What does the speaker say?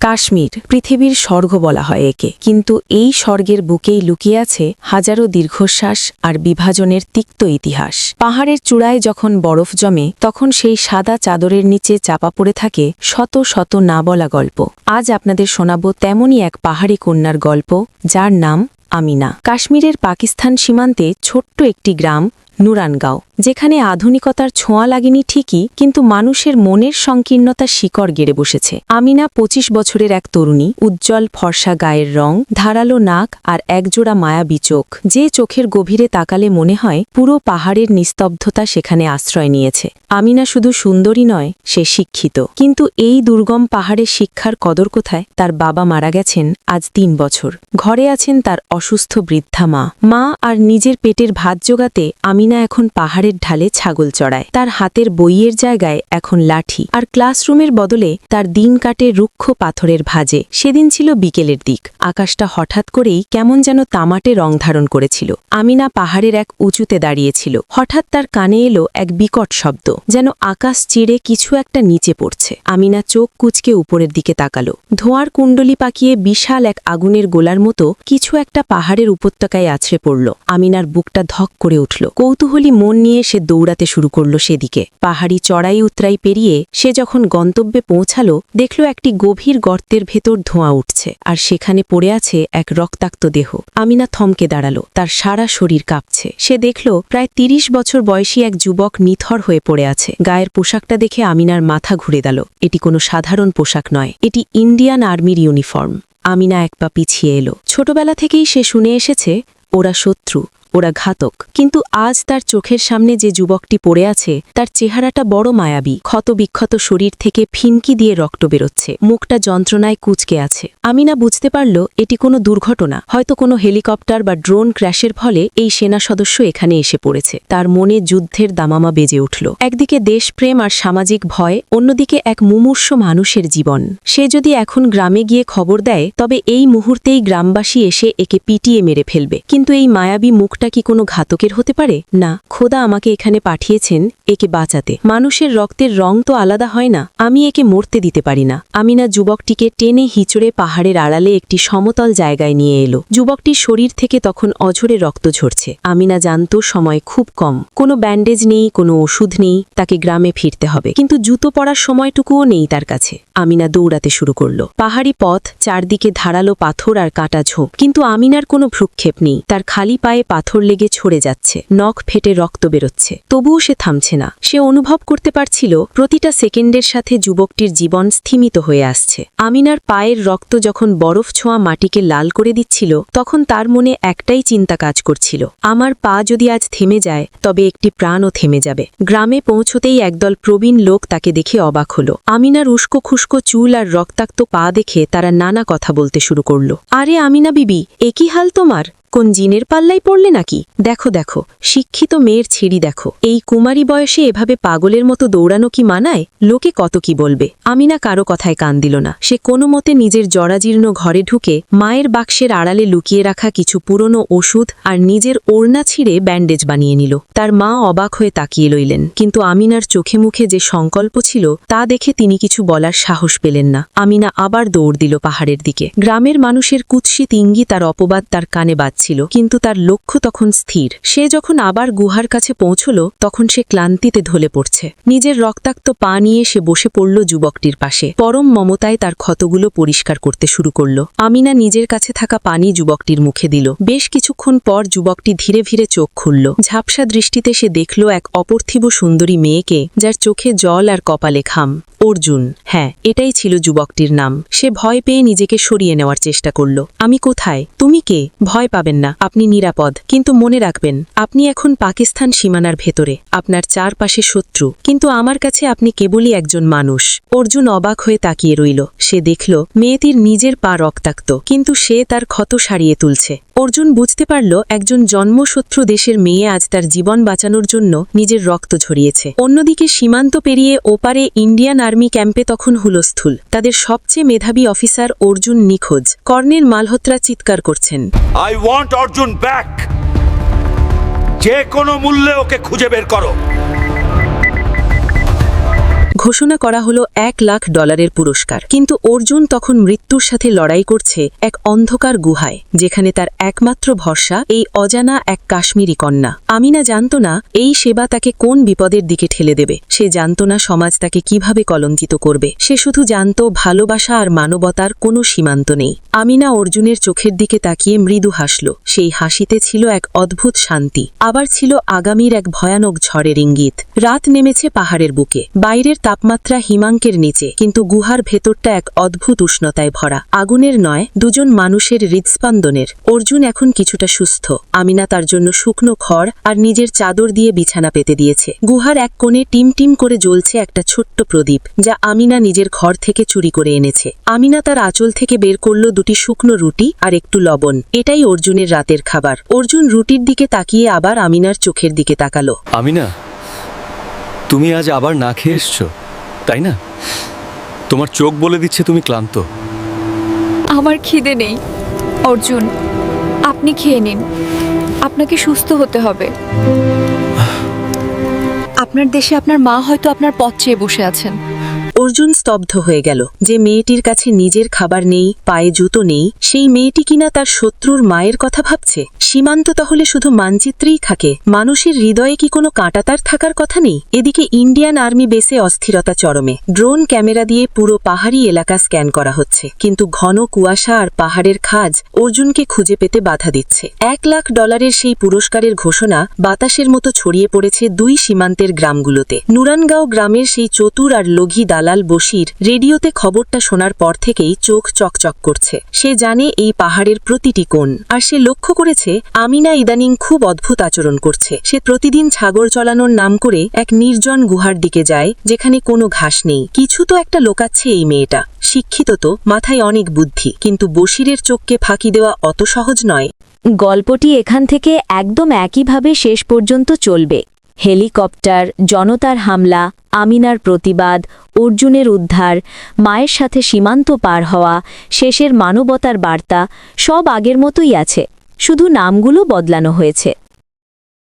কাশ্মীর, পৃথিবীর স্বর্গ বলা হয় একে। কিন্তু এই স্বর্গের বুকেই লুকিয়ে আছে হাজারো দীর্ঘশ্বাস আর বিভাজনের তিক্ত ইতিহাস। পাহাড়ের চূড়ায় যখন বরফ জমে, তখন সেই সাদা চাদরের নিচে চাপা পড়ে থাকে শত শত না বলা গল্প। আজ আপনাদের শোনাব তেমনই এক পাহাড়ি কন্যার গল্প, যার নাম আমিনা। কাশ্মীরের পাকিস্তান সীমান্তে ছোট্ট একটি গ্রাম, নুরানগাঁও। যেখানে আধুনিকতার ছোঁয়া লাগেনি ঠিকই, কিন্তু মানুষের মনের সংকীর্ণতা শিকড় গেড়ে বসেছে। আমিনা ২৫ বছরের এক তরুণী, উজ্জ্বল ফর্সা গায়ের রং, ধারালো নাক আর একজোড়া মায়াবী চোখ। যে চোখের গভীরে তাকালে মনে হয়, পুরো পাহাড়ের নিস্তব্ধতা সেখানে আশ্রয় নিয়েছে। আমিনা শুধু সুন্দরী নয়, সে শিক্ষিত। কিন্তু এই দুর্গম পাহাড়ে শিক্ষার কদর কোথায়? তার বাবা মারা গেছেন আজ তিন বছর। ঘরে আছেন তার অসুস্থ বৃদ্ধা মা। মা আর নিজের পেটের ভাত জোগাতে আমিনা এখন পাহাড়ের ঢালে ছাগল চড়ায়। তার হাতের বইয়ের জায়গায় এখন লাঠি। আর ক্লাসরুমের বদলে তার দিন কাটে রুক্ষ পাথরের ভাজে। সেদিন ছিল বিকেলের দিক। আকাশটা হঠাৎ করেই কেমন যেন তামাটে রং ধারণ করেছিল। আমিনা পাহাড়ের এক উঁচুতে দাঁড়িয়েছিল। হঠাৎ তার কানে এলো এক বিকট শব্দ, যেন আকাশ চিড়ে কিছু একটা নিচে পড়ছে। আমিনা চোখ কুচকে উপরের দিকে তাকালো। ধোঁয়ার কুণ্ডলি পাকিয়ে বিশাল এক আগুনের গোলার মতো কিছু একটা পাহাড়ের উপত্যকায় আছড়ে পড়ল। আমিনার বুকটা ধক করে উঠল। কৌতূহলী মন নিয়ে সে দৌড়াতে শুরু করল সেদিকে। পাহাড়ি চড়াই উতরাই পেরিয়ে সে যখন গন্তব্যে পৌঁছালো, দেখল একটি গভীর গর্তের ভেতর ধোঁয়া উঠছে আর সেখানে পড়ে আছে এক রক্তাক্ত দেহ। আমিনা থমকে দাঁড়াল, তার সারা শরীর কাঁপছে। সে দেখল প্রায় তিরিশ বছর বয়সী এক যুবক নিথর হয়ে পড়ে আছে। গায়ের পোশাকটা দেখে আমিনার মাথা ঘুরে গেল। এটি কোনো সাধারণ পোশাক নয়, এটি ইন্ডিয়ান আর্মির ইউনিফর্ম। আমিনা এক পা পিছিয়ে এলো। ছোটবেলা থেকেই সে শুনে এসেছে, ওরা শত্রু। ওরা ঘাতক কিন্তু আজ তার চোখের সামনে যে যুবকটি পড়ে আছে, তার চেহারাটা বড় মায়াবী, ক্ষতবিক্ষত শরীর থেকে ফিনকি দিয়ে রক্ত বেরোচ্ছে। মুখটা যন্ত্রণায় কুচকে আছে। আমিনা বুঝতে পারল, এটি কোনো দুর্ঘটনা। হয়তো কোনো হেলিকপ্টার বা ড্রোন ক্র্যাশের ফলে এই সেনা সদস্য এখানে এসে পড়েছে। তার মনে যুদ্ধের দামামা বেজে উঠল। একদিকে দেশপ্রেম আর সামাজিক ভয়, অন্যদিকে এক মুমূর্ষ মানুষের জীবন। সে যদি এখন গ্রামে গিয়ে খবর দেয়, তবে এই মুহূর্তেই গ্রামবাসী এসে একে পিটিয়ে মেরে ফেলবে। কিন্তু এই মায়াবী মুখটা কি কোনো ঘাতকের হতে পারে? না, খোদা আমাকে এখানে পাঠিয়েছেন, একে বাঁচাতে। মানুষের রক্তের রং তো আলাদা হয় না, আমি একে মরতে দিতে পারি না। আমি না যুবকটিকে টেনে হিচড়ে পাহাড়ের আড়ালে একটি সমতল জায়গায় নিয়ে এলো। যুবকটির শরীর থেকে তখন অঝরে রক্ত ঝরছে। আমি না জানত, সময় খুব কম। কোনো ব্যান্ডেজ নেই, কোনো ওষুধ নেই, তাকে গ্রামে ফিরতে হবে। কিন্তু জুতো পরার সময়টুকুও নেই তার কাছে। আমিনা দৌড়াতে শুরু করল। পাহাড়ি পথ, চারদিকে ধারালো পাথর আর কাটা ঝোঁক কিন্তু আমিনার কোনো ভ্রুক্ষেপ নেই। তার খালি পায়ে পাথর লেগে ছড়ে যাচ্ছে। নখ ফেটে রক্ত বেরোচ্ছে। তবুও সে থামছে না। সে অনুভব করতে পারছিল, প্রতিটা সেকেন্ডের সাথে যুবকটির জীবন স্থিমিত হয়ে আসছে। আমিনার পায়ের রক্ত যখন বরফ ছোঁয়া মাটিকে লাল করে দিচ্ছিল, তখন তার মনে একটাই চিন্তা কাজ করছিল। আমার পা যদি আজ থেমে যায়, তবে একটি প্রাণও থেমে যাবে। গ্রামে পৌঁছতেই একদল প্রবীণ লোক তাকে দেখে অবাক হল। আমিনার উস্কো খুস্কো চুল আর রক্তাক্ত পা দেখে তারা নানা কথা বলতে শুরু করল। আরে আমিনা বিবি একই হাল তোমার? কোন জিনের পাল্লাই পড়লে নাকি? দেখো দেখো, শিক্ষিত মেয়ের ছিঁড়ি দেখো। এই কুমারী বয়সে এভাবে পাগলের মতো দৌড়ানো কি মানায়? লোকে কত কি বলবে? আমিনা কারও কথায় কান দিল না। সে কোনো মতে নিজের জরাজীর্ণ ঘরে ঢুকে মায়ের বাক্সের আড়ালে লুকিয়ে রাখা কিছু পুরনো ওষুধ আর নিজের ওড়না ছিঁড়ে ব্যান্ডেজ বানিয়ে নিল। তার মা অবাক হয়ে তাকিয়ে লইলেন কিন্তু আমিনার চোখে মুখে যে সংকল্প ছিল, তা দেখে তিনি কিছু বলার সাহস পেলেন না। আমিনা আবার দৌড় দিল পাহাড়ের দিকে। গ্রামের মানুষের কুৎসিত ইঙ্গি তার অপবাদ তার কানে বাজছিল কিন্তু তার লক্ষ্য তখন স্থির। সে যখন আবার গুহার কাছে পৌঁছল, তখন সে ক্লান্তিতে ঢলে পড়ছে। নিজের রক্তাক্ত পা নিয়ে সে বসে পড়ল যুবকটির পাশে। পরম মমতায় তার ক্ষতগুলো পরিষ্কার করতে শুরু করল। আমিনা নিজের কাছে থাকা পানি যুবকটির মুখে দিল। বেশ কিছুক্ষণ পর যুবকটি ধীরে ধীরে চোখ খুলল। ঝাপসা দৃষ্টিতে সে দেখল এক অপর্থিব সুন্দরী মেয়েকে, যার চোখে জল আর কপালে খাম অর্জুন হ্যাঁ এটাই ছিল যুবকটির নাম। সে ভয় পেয়ে নিজেকে সরিয়ে নেওয়ার চেষ্টা করল। আমি কোথায়? তুমি কে? ভয় পাবেন না। আপনি নিরাপদ। কিন্তু মনে রাখবেন, আপনি এখন পাকিস্তান সীমানার ভেতরে। আপনার চারপাশে শত্রু। কিন্তু আমার কাছে আপনি কেবলই একজন মানুষ। অর্জুন অবাক হয়ে তাকিয়ে রইল। সে দেখল, মেয়েটির নিজের পা রক্তাক্ত। কিন্তু সে তার ক্ষত সারিয়ে তুলছে। অর্জুন বুঝতে পারল একজন জন্মশত্রু দেশের মেয়ে আজ তার জীবন বাঁচানোর জন্য নিজের রক্ত ঝরিয়েছে। অন্যদিকে সীমান্ত পেরিয়ে ওপারে ইন্ডিয়ান আর্মি ক্যাম্পে তখন হুলস্থুল তাদের সবচেয়ে মেধাবী অফিসার অর্জুন নিখোঁজ। কর্নেল মালহোত্রা চিৎকার করছেন। আই ওয়ান্ট অর্জুন ব্যাক যে কোনো মূল্যে ওকে খুঁজে বের করো। ঘোষণা করা হলো এক লাখ ডলারের পুরস্কার। কিন্তু অর্জুন তখন মৃত্যুর সাথে লড়াই করছে এক অন্ধকার গুহায়, যেখানে তার একমাত্র ভরসা এই অজানা এক কাশ্মীরি কন্যা। আমিনা জানত না এই সেবা তাকে কোন বিপদের দিকে ঠেলে দেবে। সে জানত না সমাজ তাকে কীভাবে কলঙ্কিত করবে। সে শুধু জানত ভালোবাসা আর মানবতার কোনো সীমান্ত নেই। আমিনা অর্জুনের চোখের দিকে তাকিয়ে মৃদু হাসল। সেই হাসিতে ছিল এক অদ্ভুত শান্তি। আবার ছিল আগামীর এক ভয়ানক ঝড়ের ইঙ্গিত। রাত নেমেছে পাহাড়ের বুকে। বাইরের তাপমাত্রা হিমাঙ্কের নিচে, কিন্তু গুহার ভেতরটা এক অদ্ভুত উষ্ণতায় ভরা। আগুনের নয়, দুজন মানুষের হৃদস্পন্দনের। অর্জুন এখন কিছুটা সুস্থ। আমিনা তার জন্য শুকনো খড় আর নিজের চাদর দিয়ে বিছানা পেতে দিয়েছে। গুহার এক কোণে টিম টিম করে জ্বলছে একটা ছোট্ট প্রদীপ, যা আমিনা নিজের ঘর থেকে চুরি করে এনেছে। আমিনা তার আঁচল থেকে বের করল দুটি শুকনো রুটি আর একটু লবণ। এটাই অর্জুনের রাতের খাবার। অর্জুন রুটির দিকে তাকিয়ে আবার আমিনার চোখের দিকে তাকালো। আমিনা, তুমি আজ আবার না খেয়ে এসছো? তাই না? তোমার চোখ বলে দিচ্ছে তুমি ক্লান্ত। আমার খিদে নেই। অর্জুন আপনি খেয়ে নিন। আপনাকে সুস্থ হতে হবে। আপনার দেশে আপনার মা হয়তো আপনার পথ চেয়ে বসে আছেন। অর্জুন স্তব্ধ হয়ে গেল যে মেয়েটির কাছে নিজের খাবার নেই, পায়ে জুতো নেই, সেই মেয়েটি কিনা তার শত্রুর মায়ের কথা ভাবছে। সীমান্ত তাহলে শুধু মানচিত্রেই থাকে। মানুষের হৃদয়ে কি কোনো কাঁটাতার থাকার কথা নেই? এদিকে ইন্ডিয়ান আর্মি বেসে অস্থিরতা চরমে। ড্রোন ক্যামেরা দিয়ে পুরো পাহাড়ি এলাকা স্ক্যান করা হচ্ছে। কিন্তু ঘন কুয়াশা আর পাহাড়ের খাজ অর্জুনকে খুঁজে পেতে বাধা দিচ্ছে। এক লাখ ডলারের সেই পুরস্কারের ঘোষণা বাতাসের মতো ছড়িয়ে পড়েছে দুই সীমান্তের গ্রামগুলোতে। নুরানগাঁও গ্রামের সেই চতুর আর লঘি দালাল বশির রেডিওতে খবরটা শোনার পর থেকেই চোখ চকচক করছে। সে জানে এই পাহাড়ের প্রতিটি কোণ। আর সে লক্ষ্য করেছে, আমিনা ইদানিং খুব অদ্ভুত আচরণ করছে। সে প্রতিদিন ছাগল চলানোর নাম করে এক নির্জন গুহার দিকে যায়, যেখানে কোনো ঘাস নেই। কিছু তো একটা লোকাচ্ছে এই মেয়েটা। শিক্ষিত তো, মাথায় অনেক বুদ্ধি। কিন্তু বশিরের চোখকে ফাঁকি দেওয়া অত সহজ নয়। গল্পটি এখান থেকে একদম একইভাবে শেষ পর্যন্ত চলবে। হেলিকপ্টার, জনতার হামলা, আমিনার প্রতিবাদ, অর্জুনের উদ্ধার, মায়ের সাথে সীমান্ত পার হওয়া, শেষের মানবতার বার্তা, সব আগের মতোই আছে। শুধু নামগুলো বদলানো হয়েছে।